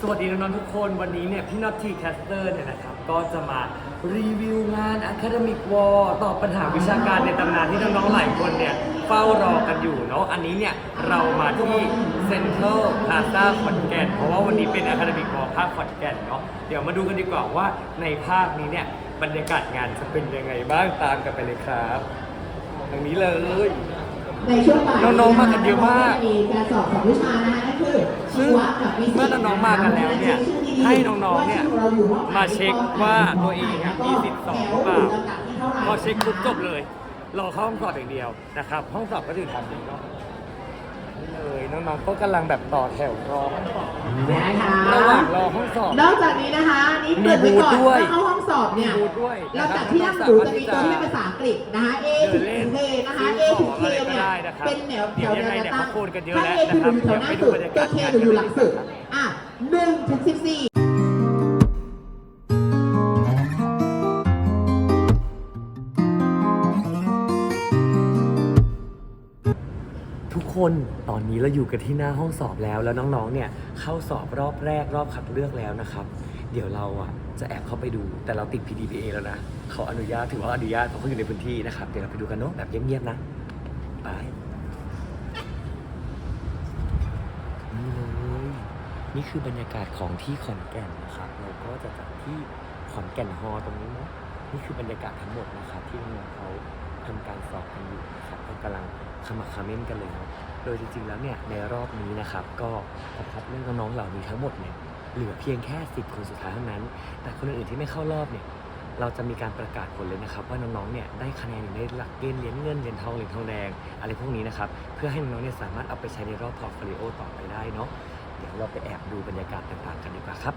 สวัสดีน้องๆทุกคนวันนี้เนี่ยพี่น็อตทีแคสเตอร์เนี่ยนะครับก็จะมารีวิวงาน Academic War ตอบปัญหาวิชาการในตำนานที่น้องๆหลายคนเนี่ยเฝ้ารอกันอยู่เนาะอันนี้เนี่ยเรามาที่เซ็นทรัลพลาซ่าขอนแก่นเพราะว่าวันนี้เป็น Academic War ภาคขอนแก่นเนาะเดี๋ยวมาดูกันดีกว่าว่าในภาคนี้เนี่ยบรรยากาศงานจะเป็นยังไงบ้างตามกันไปเลยครับทางนี้เลย ในช่วงบ่ายน้องๆมากันเยอะมากมีการสอบสองวิชานะคะนั่นคือชีซึ่งวะกับวิทย์เมื่อน้องๆมากันแล้วเนี่ยให้น้องๆเนี่ยมาเช็คว่าตัวเองอะมีสิทธิ์สอบหรือเปล่าพอเช็คปุ๊บจบเลยรอเข้าห้องสอบอย่างเดียวนะครับ ห้องสอบก็ถือทำดีเนาะนี่เลยน้องๆก็กำลังแบบต่อแถวรอห้องสอบนะคะระหว่างรอห้องสอบ นอกจากนี้นะคะนี่เกริดไว้ก่อนมีบูธด้วยว่าเข้าห้องสอบเนี่ยมีบูธ ด้วยเรานะครับจัดที่นั่งหรูจะมีตัวที่เป็นภาษาอังกฤษนะคะ A ถึงเดินเล่น K นะคะ A ซื้อถึงของ K อะไรก็เนี่ยได้นะครับเป็นแนวแถวเดี๋ยวยังไงแนวเนี่ยตั้งเขาพูดกันเยอะถ้าแล้ว A คือนะครับอยู่แถวหน้าสุดเดี๋ยวไปดูบรรยากาก็ศ K งานอยู่อยู่หลังสุดกันอะหนึ่งถึงสิบสี่ทุกคนตอนนี้เราอยู่กันที่หน้าห้องสอบแล้วแล้วน้องๆ เนี่ยเข้าสอบรอบแรกรอบคัดเลือกแล้วนะครับ เดี๋ยวเราอะจะแอบเข้าไปดู แต่เราติด PDPA แล้วนะเขาอนุญาตถือว่าอนุญาตเพราะเขาอยู่ในพื้นที่นะครับ เดี๋ยวเราไปดูกันเนาะแบบเงียบๆนะไปนี่เลยนี่คือบรรยากาศของที่ขอนแก่นนะครับ เราก็จะจัดที่ขอนแก่นฮอล์ตรงนี้เนาะนี่คือบรรยากาศทั้งหมดนะครับที่น้องเขาทำการสอบกันอยู่นะครับก็กำลังขมักขม้นกันเลยเนาะโดยจริงๆแล้วเนี่ยในรอบนี้นะครับ ก็จะคัดเลือกน้องๆเหล่านี้ทั้งหมดเนี่ย เหลือเพียงแค่ 10 คนสุดท้ายเท่านั้น แต่คนอื่นๆที่ไม่เข้ารอบเนี่ย เราจะมีการประกาศผลเลยนะครับ ว่าน้องๆ เนี่ยได้คะแนนอยู่ในหลักเกณฑ์เหรียญเงินเหรียญทองเหรียญทองแดง อะไรพวกนี้นะครับ เพื่อให้น้องๆ เนี่ยสามารถเอาไปใช้ในรอบพอร์ตโฟลิโอต่อไปได้เนาะ เดี๋ยวเราไปแอบดูบรรยากาศต่างๆ กันดีกว่าครับ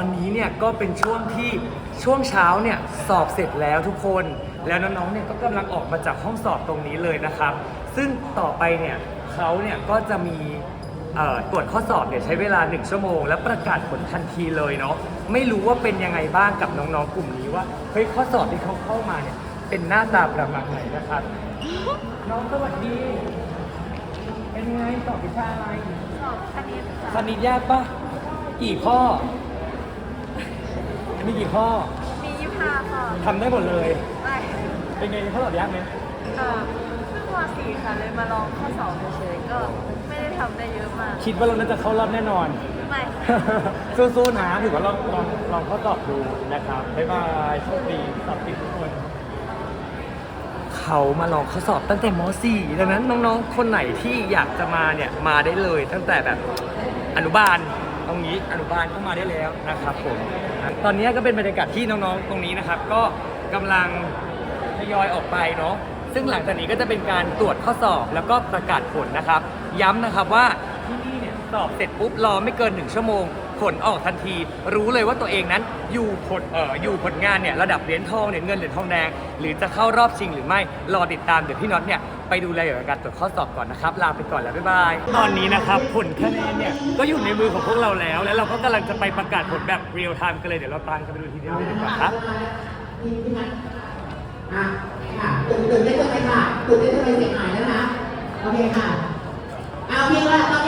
วันนี้เนี่ยก็เป็นช่วงที่ช่วงเช้าเนี่ยสอบเสร็จแล้วทุกคน แล้วน้องๆเนี่ยก็กำลังออกมาจากห้องสอบตรงนี้เลยนะครับ ซึ่งต่อไปเนี่ยเขาเนี่ยก็จะมีเอ่อตรวจข้อสอบเนี่ยใช้เวลา 1 ชั่วโมง และประกาศผลทันทีเลยเนาะไม่รู้ว่าเป็นยังไงบ้างกับน้องๆกลุ่มนี้ว่าเฮ้ยข้อสอบที่เขาเข้ามาเนี่ยเป็นหน้าตาประมาณไหนนะครับ น้องสวัสดี เป็นไงสอบวิชาอะไรสอบคณิตคค่ะณิตยากปะกี่ข้อ มีกี่ข้อมียี่ห้าข้อทำได้หมดเลยได้เป็นไงข้อสอบยากไหมเอ่อเพิ่งมสี่ค่ะเลยมาลองข้อสอบเฉยๆก็ไม่ได้ทำได้เยอะมาก คิดว่าเราน่าจะเข้ารอบแน่นอน ไม่สู้ๆนะถือว่าลองลองลองข้อสอบดูนะครับบ๊ายบายโชคดีสอบติดทุกคน เขามาลองข้อสอบตั้งแต่ม .4 ดังนั้นน้องๆ คนไหนที่อยากจะมาเนี่ยมาได้เลยตั้งแต่แบบอนุบาล ตรงนี้อนุบาลเข้ามาได้แล้วนะครับผม ตอนนี้ก็เป็นบรรยากาศที่น้องๆตรงนี้นะครับ ก็กำลังทยอยออกไปเนาะซึ่งหลังจากนี้ก็จะเป็นการตรวจข้อสอบแล้วก็ประกาศผลนะครับ ย้ำนะครับว่า ที่นี่เนี่ยสอบเสร็จปุ๊บรอไม่เกิน1ชั่วโมง ผลออกทันที รู้เลยว่าตัวเองนั้นอยู่ผลเอ่ออยู่ผลงานเนี่ยระดับเหรียญทองเหรียญเงินเหรียญทองแดง หรือจะเข้ารอบชิงหรือไม่รอติดตามเดี๋ยวพี่น็อตเนี่ยไปดูรายละเอียดการตรวจข้อสอบก่อนนะครับลาไปก่อนแล้วบ๊ายบายตอนนี้นะครับผลคะแนนเนี่ยก็อยู่ในมือของพวกเราแล้ว แล้วเราก็กำลังจะไปประกาศผลแบบเรียลไทม์กันเลยเดี๋ยวเราตามกันไปดูทีเดียวเลยดีกว่าครับอะค่ะตื่นตื่นได้นจังเลยค่ะตื่นได้นจังเลยเสียงหายแล้วนะโอเคค่ะเอาโอเคละตอนนี้คะแนนมาแล้วนะคะ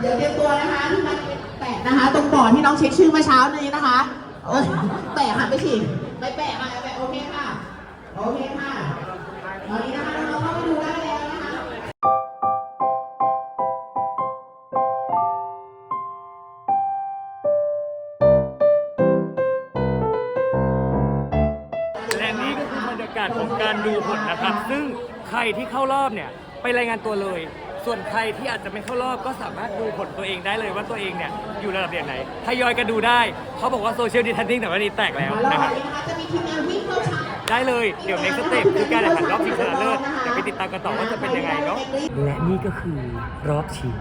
เดี๋ยวเตรียมตัวนะคะที่มันแปะนะคะ ตรงบอร์ดที่น้องเช็คชื่อเมื่อเช้านี้นะคะเอ้ยแปะค่ะไม่ฉีกไม่แปะค่ะแปะโอเคค่ะ โอเคค่ะตอนนี้นะคะน้องเข้าไปดูได้แล้วนะคะและนี่ก็คือบรรยากาศของการดูผลนะครับ ซึ่งใครที่เข้ารอบเนี่ย ไปรายงานตัวเลย ส่วนใครที่อาจจะไม่เข้ารอบก็สามารถดูผลตัวเองได้เลยว่าตัวเองเนี่ยอยู่ระดับอย่างไหนทยอยกันดูได้ เขาบอกว่าโซเชียลดิทันติ้งแต่ว่านี้แตกแล้วแล้วนะครับนี้นะคะจะมีทีมงานวิ่งเข้าชาร์จได้เลย เดี๋ยว next step คือการแข่งขันรอบชิงชนะเลิศเดี๋ยวไปติดตามกันต่อว่าจะเป็นยังไงเนาะ และนี่ก็คือรอบชิง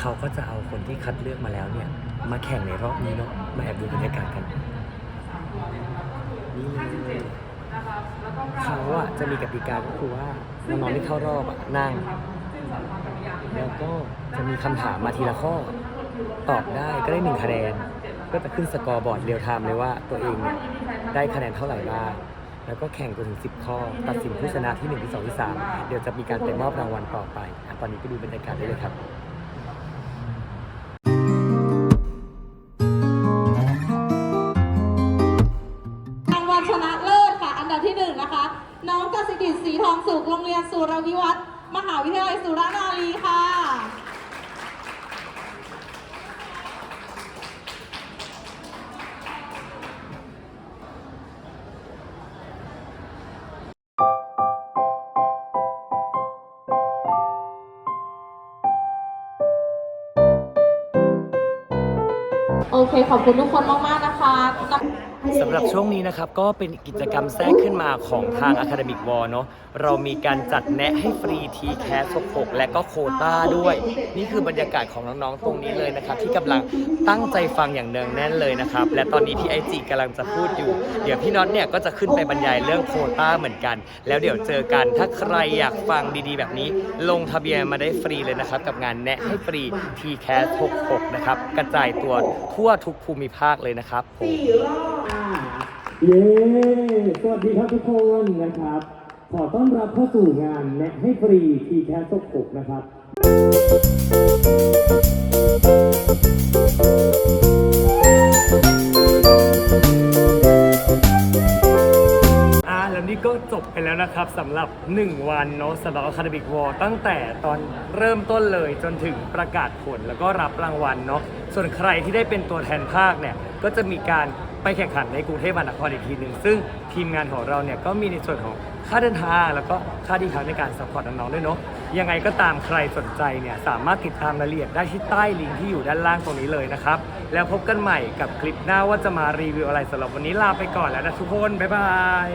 เขาก็จะเอาคนที่คัดเลือกมาแล้วเนี่ย มาแข่งในรอบนี้เนาะ มาแอบดูบรรยากาศกันนี่เลยเขาอะจะมีกติกาก็คือว่าน้องๆที่เข้ารอบอะนั่ง แล้วก็จะมีคำถามมาทีละข้อ ตอบได้ก็ได้หนึ่งคะแนน ก็จะขึ้นสกอร์บอร์ดเรียลไทม์เลยว่าตัวเองเนี่ยได้คะแนนเท่าไหร่บ้างแล้วก็แข่งจนถึง 10 ข้อ ตัดสินผู้ชนะที่ 1 ที่ 2 ที่ 3 เดี๋ยวจะมีการไปมอบรางวัลต่อไปอะตอนนี้ไปดูบรรยากาศได้เลยครับรางวัลชนะเลิศค่ะ อันดับที่หนึ่งนะคะ น้องกสิกิจสีทองสุขโรงเรียนสุรวิวัฒน์ มหาวิทยาลัยสุรานารีค่ะ โอเค ขอบคุณทุกคนมาก ๆ นะคะ สำหรับช่วงนี้นะครับ ก็เป็นกิจกรรมแทรกขึ้นมาของทาง Academic Wall เนาะเรามีการจัดแนะให้ฟรีทีแคส6และก็โคต้าด้วย นี่คือบรรยากาศของน้องๆตรงนี้เลยนะครับ ที่กำลังตั้งใจฟังอย่างเนืองแน่นเลยนะครับ และตอนนี้พี่ไอจีกำลังจะพูดอยู่ เดี๋ยวพี่น็อตเนี่ยก็จะขึ้นไปบรรยายเรื่องโคต้าเหมือนกัน แล้วเดี๋ยวเจอกันถ้าใครอยากฟังดีๆ แบบนี้ ลงทะเบียนมาได้ฟรีเลยนะครับ กับงานแนะให้ฟรี t c a s 66นะครับกระจายตัวทั่วทุกภูมิภาคเลยนะครับผมสี่รอบ เย้ สวัสดีครับทุกคนนะครับ ขอต้อนรับเข้าสู่งานแนะให้ฟรีทีแคสกกนะครับ อ่าแล้วนี่ก็จบไปแล้วนะครับสำหรับ 1 วันเนาะสำหรับ Academic War ตั้งแต่ตอนเริ่มต้นเลยจนถึงประกาศผลแล้วก็รับรางวัลเนาะส่วนใครที่ได้เป็นตัวแทนภาคเนี่ย ก็จะมีการ ไปแข่งขันในกรุงเทพมหานครอีกทีหนึ่งซึ่งทีมงานของเราเนี่ยก็มีในส่วนของค่าเดินทางแล้วก็ค่าที่พักในการสปอร์ตน้องๆด้วยเนาะยังไงก็ตามใครสนใจเนี่ยสามารถติดตามรายละเอียดได้ที่ใต้ลิงก์ที่อยู่ด้านล่างตรงนี้เลยนะครับ แล้วพบกันใหม่กับคลิปหน้าว่าจะมารีวิวอะไรสำหรับวันนี้ลาไปก่อนแล้วนะทุกคนบ๊ายบาย